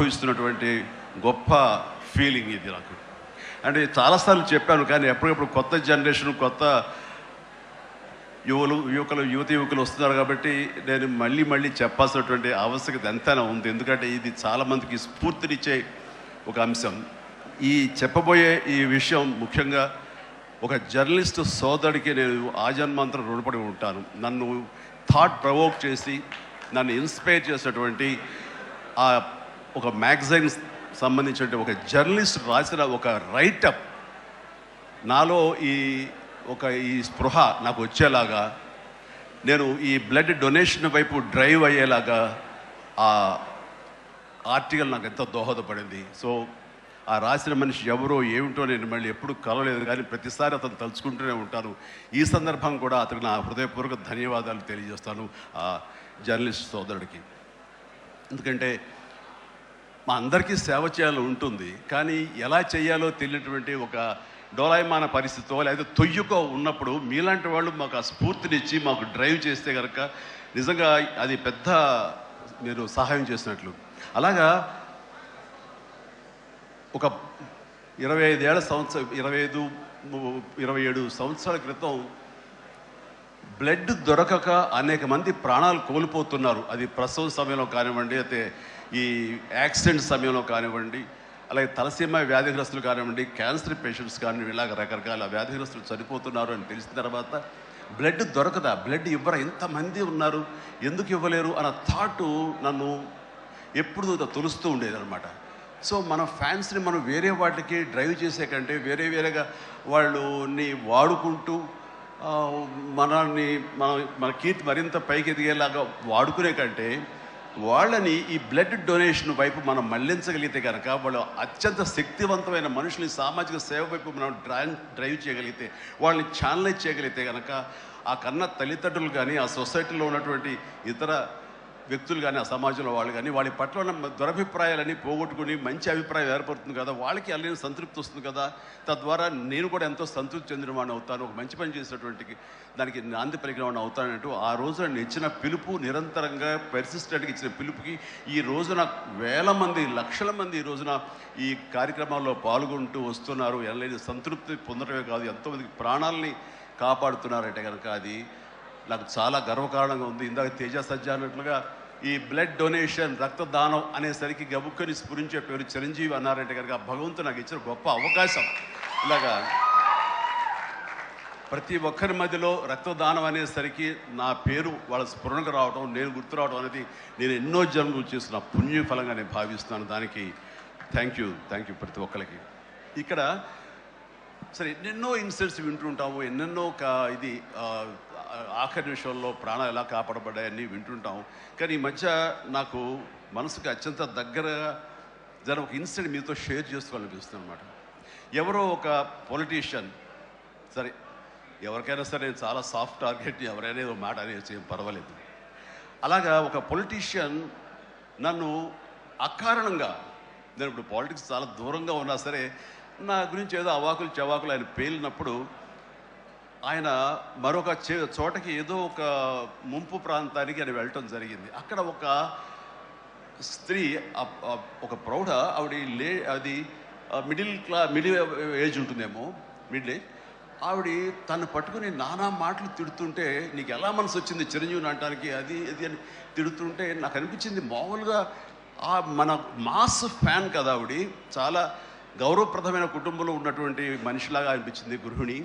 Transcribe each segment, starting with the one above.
అనుభవిస్తున్నటువంటి గొప్ప ఫీలింగ్ ఇది నాకు. అంటే చాలాసార్లు చెప్పాను కానీ ఎప్పటికప్పుడు కొత్త జనరేషన్ కొత్త యువలు యువకులు యువతి యువకులు వస్తున్నారు కాబట్టి నేను మళ్ళీ మళ్ళీ చెప్పాల్సినటువంటి ఆవశ్యకత ఎంతైనా ఉంది. ఎందుకంటే ఇది చాలామందికి స్ఫూర్తినిచ్చే ఒక అంశం. ఈ చెప్పబోయే ఈ విషయం ముఖ్యంగా ఒక జర్నలిస్ట్ సోదరుడికి నేను ఆజన్మాంతరం రుణపడి ఉంటాను. నన్ను థాట్ ప్రవోక్ చేసి నన్ను ఇన్స్పైర్ చేసినటువంటి ఆ ఒక మ్యాగజైన్ సంబంధించిన ఒక జర్నలిస్ట్ రాసిన ఒక రైటప్ నాలో ఈ ఒక ఈ స్పృహ నాకు వచ్చేలాగా నేను ఈ బ్లడ్ డొనేషన్ వైపు డ్రైవ్ అయ్యేలాగా ఆ ఆర్టికల్ నాకు ఎంతో దోహదపడింది. సో ఆ రాసిన మనిషి ఎవరో ఏమిటో నేను మళ్ళీ ఎప్పుడు కలవలేదు కానీ ప్రతిసారి అతను తలుచుకుంటూనే ఉంటాను ఈ సందర్భం కూడా అతనికి నా హృదయపూర్వక ధన్యవాదాలు తెలియజేస్తాను ఆ జర్నలిస్ట్ సోదరుడికి. ఎందుకంటే మా అందరికీ సేవ చేయాలని ఉంటుంది కానీ ఎలా చేయాలో తెలియనటువంటి ఒక డోలాయమాన పరిస్థితితో లేదా తొయ్యుకో ఉన్నప్పుడు మీలాంటి వాళ్ళు మాకు ఆ స్ఫూర్తినిచ్చి మాకు డ్రైవ్ చేస్తే కనుక నిజంగా అది పెద్ద మీరు సహాయం చేసినట్లు. అలాగా ఒక ఇరవై ఐదేళ్ళ సంవత్సరం ఇరవై ఐదు ఇరవై ఏడు సంవత్సరాల క్రితం బ్లడ్ దొరకక అనేక మంది ప్రాణాలు కోల్పోతున్నారు. అది ప్రసవ సమయంలో కానివ్వండి అయితే ఈ యాక్సిడెంట్ సమయంలో కానివ్వండి అలాగే తలసీమ వ్యాధిగ్రస్తులు కానివ్వండి క్యాన్సర్ పేషెంట్స్ కానివ్వండి ఇలాగ రకరకాల వ్యాధిగ్రస్తులు చనిపోతున్నారు అని తెలిసిన తర్వాత బ్లడ్ దొరకదా? బ్లడ్ ఇవ్వరా? ఇంతమంది ఉన్నారు? ఎందుకు ఇవ్వలేరు? అన్న థాటు నన్ను ఎప్పుడు తొలుస్తూ ఉండేది అనమాట సో మన ఫ్యాన్స్ని మనం వేరే వాటికి డ్రైవ్ చేసే కంటే వేరే వేరేగా వాళ్ళని వాడుకుంటూ మనల్ని మన మన కీర్తి మరింత పైకి ఎదిగేలాగా వాడుకునే కంటే వాళ్ళని ఈ బ్లడ్ డొనేషన్ వైపు మనం మళ్ళించగలిగితే కనుక వాళ్ళు అత్యంత శక్తివంతమైన మనుషుల్ని సామాజిక సేవ వైపు మనం డ్రైవ్ డ్రైవ్ చేయగలిగితే వాళ్ళని ఛానలైజ్ చేయగలిగితే కనుక ఆ కన్న తల్లిదండ్రులు కానీ ఆ సొసైటీలో ఉన్నటువంటి ఇతర వ్యక్తులు కానీ ఆ సమాజంలో వాళ్ళు కానీ వాళ్ళ పట్ల ఉన్న దురభిప్రాయాలని పోగొట్టుకుని మంచి అభిప్రాయం ఏర్పడుతుంది కదా వాళ్ళకి అల్లిన సంతృప్తి వస్తుంది కదా. తద్వారా నేను కూడా ఎంతో సంతృప్తి చెందిన వాడిని అవుతాను ఒక మంచి పని చేసినటువంటి దానికి నాంది పలికిన వాడిని అవుతానంటూ ఆ రోజున నేను ఇచ్చిన పిలుపు నిరంతరంగా పెర్సిస్టెంట్గా ఇచ్చిన పిలుపుకి ఈ రోజున వేల మంది లక్షల మంది ఈ రోజున ఈ కార్యక్రమాల్లో పాల్గొంటూ వస్తున్నారు. ఎనలేని సంతృప్తి పొందడమే కాదు ఎంతోమందికి ప్రాణాలని కాపాడుతున్నారంటే కనుక అది. నాకు చాలా గర్వకారణంగా ఉంది. ఇందాక తేజ సజ్జ అన్నట్లుగా ఈ బ్లడ్ డొనేషన్ రక్తదానం అనేసరికి గబుక్కని స్ఫురించే పేరు చిరంజీవి అన్నారంటే కనుక భగవంతుడు నాకు ఇచ్చిన గొప్ప అవకాశం. ఇలాగా ప్రతి ఒక్కరి మధ్యలో రక్తదానం అనేసరికి నా పేరు వాళ్ళ స్ఫురణకు రావడం నేను గుర్తు రావడం అనేది నేను ఎన్నో జన్మలు చేసిన పుణ్యఫలంగా నేను భావిస్తున్నాను. దానికి థ్యాంక్ యూ థ్యాంక్ యూ ప్రతి ఒక్కరికి. ఇక్కడ సరే ఎన్నెన్నో ఇన్సిడెంట్స్ వింటుంటాము ఎన్నెన్నో కా ఇది ఆఖరి నిమిషంలో ప్రాణాలు ఎలా కాపాడబడ్డాయని వింటుంటాం. కానీ ఈ మధ్య నాకు మనసుకు అత్యంత దగ్గరగా జరిగిన ఒక ఇన్సిడెంట్ మీతో షేర్ చేసుకోవాలనిపిస్తుంది అనమాట ఎవరో ఒక పొలిటీషియన్ సరే ఎవరికైనా సరే నేను చాలా సాఫ్ట్ టార్గెట్ ఎవరైనా ఏదో మాట అనేది ఏం పర్వాలేదు. అలాగా ఒక పొలిటీషియన్ నన్ను అకారణంగా నేను ఇప్పుడు పాలిటిక్స్ చాలా దూరంగా ఉన్నా సరే నా గురించి ఏదో అవాకులు చవాకులు ఆయన పేలినప్పుడు ఆయన మరొక చే- చోటకి ఏదో ఒక ముంపు ప్రాంతానికి ఆయన వెళ్ళటం జరిగింది. అక్కడ ఒక స్త్రీ ఒక ప్రౌఢ ఆవిడ లే అది మిడిల్ క్లా మిడిల్ ఏజ్ ఉంటుందేమో మిడిల్ ఏజ్. ఆవిడ తను పట్టుకుని నానా మాటలు తిడుతుంటే నీకు ఎలా మనసు వచ్చింది చిరంజీవిని అనడానికి అది ఇది అని తిడుతుంటే నాకు అనిపించింది మామూలుగా ఆ మన మాస్ ఫ్యాన్ కదా ఆవిడ. చాలా గౌరవప్రదమైన కుటుంబంలో ఉన్నటువంటి మనిషిలాగా అనిపించింది గృహిణి.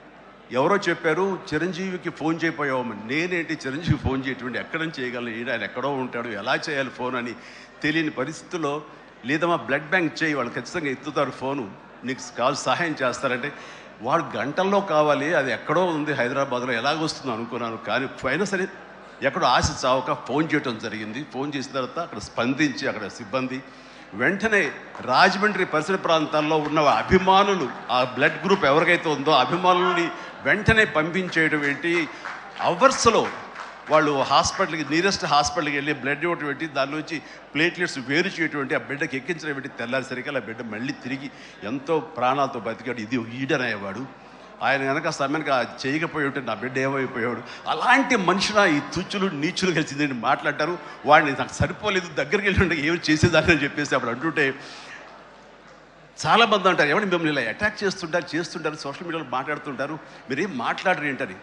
ఎవరో చెప్పారు చిరంజీవికి ఫోన్ చేయపోయావు నేనేంటి చిరంజీవి ఫోన్ చేయటువంటి ఎక్కడ చేయగలను? ఈయన ఆయన ఎక్కడో ఉంటాడు. ఎలా చేయాలి ఫోన్ అని తెలియని పరిస్థితుల్లో లేదమ్మా బ్లడ్ బ్యాంక్ చేయి వాళ్ళు ఖచ్చితంగా ఎత్తుతారు ఫోను. నీకు కాల్ సహాయం చేస్తారంటే వాడు గంటల్లో కావాలి అది ఎక్కడో ఉంది హైదరాబాద్లో ఎలాగొస్తుందో అనుకున్నాను. కానీ అయినా సరే ఎక్కడో ఆశ చావక ఫోన్ చేయటం జరిగింది. ఫోన్ చేసిన తర్వాత అక్కడ స్పందించి అక్కడ సిబ్బంది వెంటనే రాజమండ్రి పరిసర ప్రాంతాల్లో ఉన్న అభిమానులు ఆ బ్లడ్ గ్రూప్ ఎవరికైతే ఉందో అభిమానులని అభిమానుల్ని వెంటనే పంపించేయడం ఏంటి? అవర్స్లో వాళ్ళు హాస్పిటల్కి నియరెస్ట్ హాస్పిటల్కి వెళ్ళి బ్లడ్ ఇవ్వటం ఏంటి దాని నుంచి ప్లేట్లెట్స్ వేరు చేయటువంటి ఆ బిడ్డకి ఎక్కించడం ఏంటి? తెల్లారిసరికి ఆ బిడ్డ మళ్ళీ తిరిగి ఎంతో ప్రాణాలతో బతికాడు. ఇది ఈడనయ్యేవాడు ఆయన కనుక సమయానికి ఆ చేయకపోయి ఉంటే నా బిడ్డ ఏమైపోయాడు? అలాంటి మనుషుల ఈ తుచ్చులు నీచులు కలిసి నేను మాట్లాడారు వాడిని నాకు సరిపోలేదు దగ్గరికి వెళ్ళి ఉంటే ఏమి చేసేదాన్ని అని చెప్పేసి అప్పుడు అంటుంటే చాలా మంది అంటారు ఎవరిని మిమ్మల్ని ఇలా అటాక్ చేస్తుంటారు చేస్తుంటారు సోషల్ మీడియాలో మాట్లాడుతుంటారు మీరేం మాట్లాడరు ఏంటని?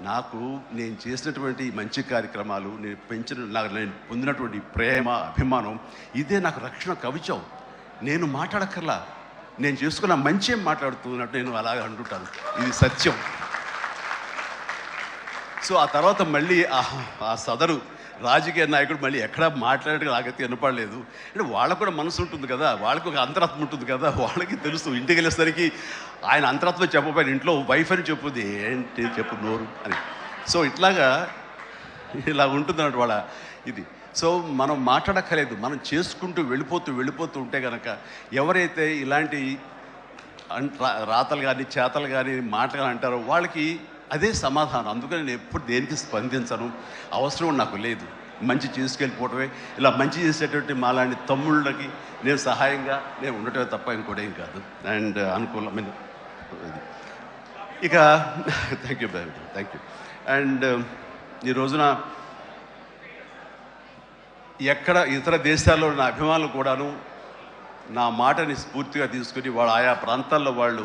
నాకు నేను చేసినటువంటి మంచి కార్యక్రమాలు నేను పెంచిన నాకు నేను పొందినటువంటి ప్రేమ అభిమానం ఇదే నాకు రక్షణ కవిచం. నేను మాట్లాడక్కర్లా. నేను చేసుకున్న మంచి మాట్లాడుతున్నట్టు నేను అలాగ అంటుంటాను. ఇది సత్యం. సో ఆ తర్వాత మళ్ళీ ఆ- ఆ సదరు రాజకీయ నాయకుడు మళ్ళీ ఎక్కడ మాట్లాడటం నాకైతే వినపడలేదు. అంటే వాళ్ళకు కూడా మనసు ఉంటుంది కదా వాళ్ళకు ఒక అంతరాత్మ ఉంటుంది కదా వాళ్ళకి తెలుసు. ఇంటికి వెళ్ళేసరికి ఆయన అంతరాత్మ చెప్పబోయిన ఇంట్లో వైఫ్ అని చెప్పుది ఏంటి చెప్పు నోరు అని. సో ఇట్లాగా ఇలా ఉంటుంది అన్నట్టు వాళ్ళ ఇది. సో మనం మాట్లాడక్కర్లేదు మనం చేసుకుంటూ వెళ్ళిపోతూ వెళ్ళిపోతూ ఉంటే కనుక ఎవరైతే ఇలాంటి రా- రాతలు కానీ చేతలు కానీ మాటలు అంటారో వాళ్ళకి అదే సమాధానం. అందుకని నేను ఎప్పుడు దేనికి స్పందించను? అవసరం నాకు లేదు. మంచి చేసుకెళ్ళిపోవటమే. ఇలా మంచి చేసేటువంటి మాలాంటి తమ్ముళ్ళకి నేను సహాయంగా నేను ఉండటమే తప్ప ఇంకోటేం ఏం కాదు. అండ్ అనుకూలమైన ఇది. ఇక thank you thank you and ఈ రోజున ఎక్కడ ఇతర దేశాల్లో ఉన్న అభిమానులు కూడాను నా మాటని స్ఫూర్తిగా తీసుకుని వాళ్ళు ఆయా ప్రాంతాల్లో వాళ్ళు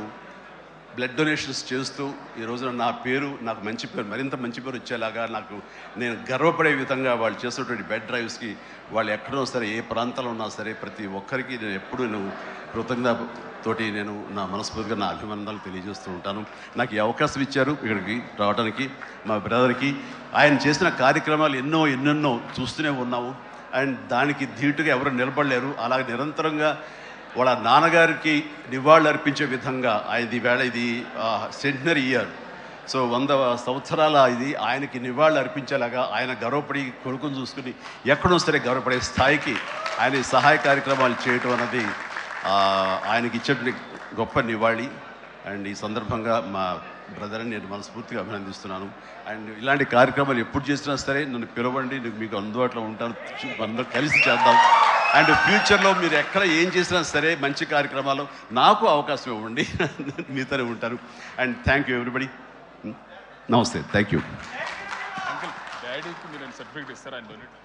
బ్లడ్ డొనేషన్స్ చేస్తూ ఈ రోజున నా పేరు నాకు మంచి పేరు మరింత మంచి పేరు వచ్చేలాగా నాకు నేను గర్వపడే విధంగా వాళ్ళు చేసినటువంటి బెడ్ డ్రైవ్స్కి వాళ్ళు ఎక్కడో సరే ఏ ప్రాంతంలో ఉన్నా సరే ప్రతి ఒక్కరికి నేను ఎప్పుడు నేను కృతజ్ఞతతోటి నేను నా మనస్ఫూర్తిగా నా అభినందనలు తెలియజేస్తూ ఉంటాను. నాకు ఈ అవకాశం ఇచ్చారు ఇక్కడికి రావడానికి మా బ్రదర్కి ఆయన చేసిన కార్యక్రమాలు ఎన్నో ఎన్నెన్నో చూస్తూనే ఉన్నాము. అండ్ దానికి ధీటుగా ఎవరు నిలబడలేరు. అలాగే నిరంతరంగా వాళ్ళ నాన్నగారికి నివాళులు అర్పించే విధంగా ఇది వేళ ఇది సెంటనరీ ఇయర్. సో వంద సంవత్సరాల ఇది ఆయనకి నివాళులు అర్పించేలాగా ఆయన గర్వపడి కొడుకును చూసుకుని ఎక్కడో సరే గర్వపడే స్థాయికి ఆయన సహాయ కార్యక్రమాలు చేయటం అన్నది ఆయనకి ఇచ్చేటువంటి గొప్ప నివాళి. అండ్ ఈ సందర్భంగా మా బ్రదర్ని నేను మనస్ఫూర్తిగా అభినందిస్తున్నాను. అండ్ ఇలాంటి కార్యక్రమాలు ఎప్పుడు చేసినా సరే నన్ను పిలవండి మీకు అందుబాటులో ఉంటాను అందరూ కలిసి చేద్దాం. అండ్ ఫ్యూచర్లో మీరు ఎక్కడ ఏం చేసినా సరే మంచి కార్యక్రమాలు నాకు అవకాశం ఇవ్వండి. మీతోనే ఉంటారు అండ్ థ్యాంక్ యూ ఎవ్రీబడి. నమస్తే. Thank you. అంకుల్ డాడీకి మీరు సర్టిఫికేట్ ఇస్తారా అండ్? డొనేట్